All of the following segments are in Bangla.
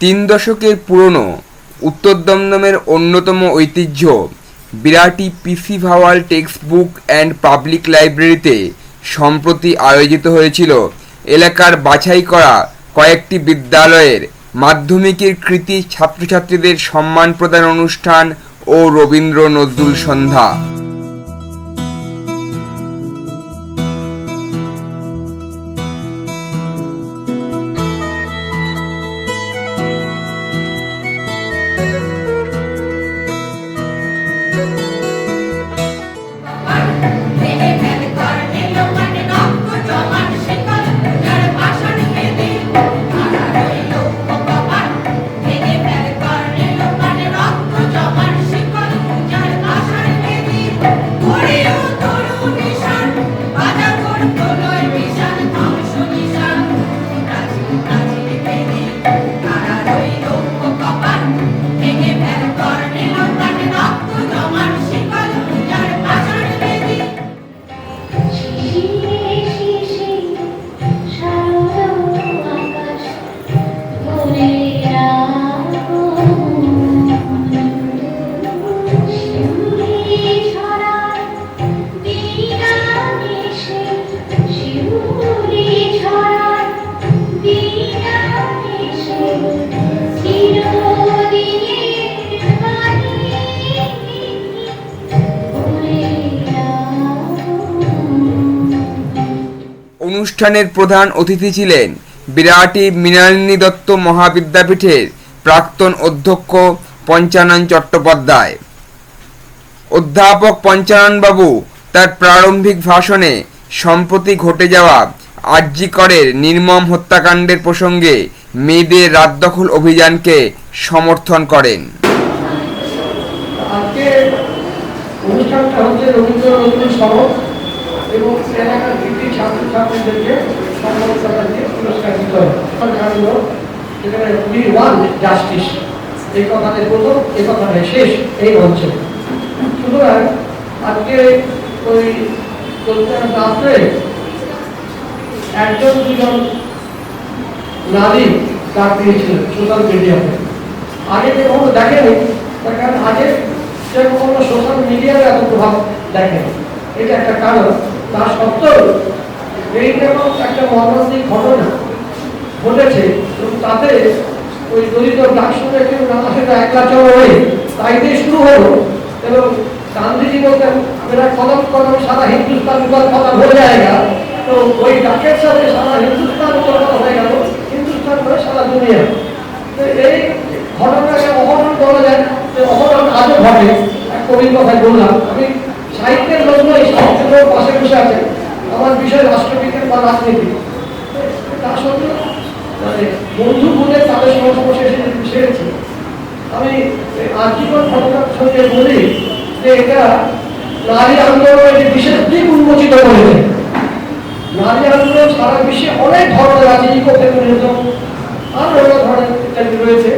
তিন দশকের পুরনো, উত্তর দমদমের অন্যতম ঐতিহ্য, Birati PC Bhawal text book and public লাইব্রেরিতে সম্প্রতি আয়োজিত হয়েছিল এলাকার বাছাই করা কয়েকটি বিদ্যালয়ের মাধ্যমিকের কৃতি ছাত্রছাত্রীদের সম্মান প্রদান অনুষ্ঠান ও রবীন্দ্র নজরুল সন্ধ্যা। গড়েও অনুষ্ঠানের প্রধান অতিথি ছিলেন বিরাটি মৃণালিনী দত্ত মহাবিদ্যাপীঠের প্রাক্তন অধ্যক্ষ পঞ্চানন চট্টোপাধ্যায়। অধ্যাপক পঞ্চাননবাবু তার প্রারম্ভিক ভাষণে সম্প্রতি ঘটে যাওয়া আরজিকরের নির্মম হত্যাকাণ্ডের প্রসঙ্গে মেয়েদের রাত দখল অভিযানকে সমর্থন করেন। অনুষ্ঠানটা হচ্ছে এবং ওয়ান জাস্টিস। এই কথাটা প্রথম এই কথাটা শেষ, এই মঞ্চে সুতরাং আজকে ওই কলকাতা রাত্রে একজন, দুজন নারী ডাক দিয়েছিলেন সোশ্যাল মিডিয়াতে আগে যে কখনো দেখেনি, তার কারণ আগে সে কখনো সোশ্যাল মিডিয়ার এত প্রভাব দেখেনি। এটা একটা কারণ। তা সত্ত্বেও এই যেমন একটা মর্মান্তিক ঘটনা ঘটেছে এবং তাতে ওই দলিত ডাক শুনে কেউ একলা চলো হয়ে তাই শুরু হলো। এবং গান্ধীজি বলতেন, আমরা কদম কদম সারা হিন্দুস্তান উপর কথা হয়ে যায়গা। তো ওই ডাকের সাথে সারা হিন্দুস্তান উপর কথা হয়ে গেল, হিন্দুস্তান করে সারা দুনিয়া। তো এই ঘটনাকে অহরণ বলা যায় যে অহরণ আজও ঘটে। এক কবির কথায় বললাম, আমি সাহিত্যের লোক নই, সাহিত্যের লোক পাশে বসে আছে। আমার বিষয় রাষ্ট্রবিজ্ঞান বা রাজনীতি। তা সত্ত্বেও মানে বন্ধু বলে তাদের এসে সেরেছি। আমি আজীবন ঘটনার সঙ্গে বলি যে এটা নারী আন্দোলনের একটি বিশেষ দিক উন্মোচিত করেছে নারী আন্দোলন সারা বিশ্বে অনেক ধরনের আছে ইকো ফেমিনিজম আর অন্য ধরনের ইত্যাদি রয়েছে।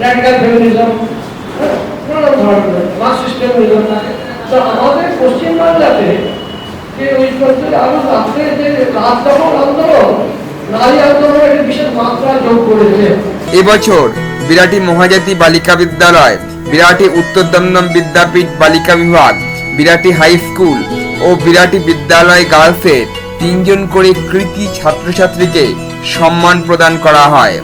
র্যাডিক্যাল ফেমিনিজম নানান ধরনের মার্কসিস্ট ফেমিনিজম তো আমাদের পশ্চিমবাংলাতে যে ওই করতে আরও রাত্রে যে রাত দখল আন্দোলন নারী করেছে। এবছর বিরাটি মহাজাতি বালিকা বিদ্যালয়, বিরাটি উত্তর দমদম বিদ্যাপীঠ বালিকা বিভাগ, বিরাটি হাই স্কুল ও বিরাটি বিদ্যালয় গার্লসের তিনজন করে কৃতি ছাত্রছাত্রীকে সম্মান প্রদান করা হয়।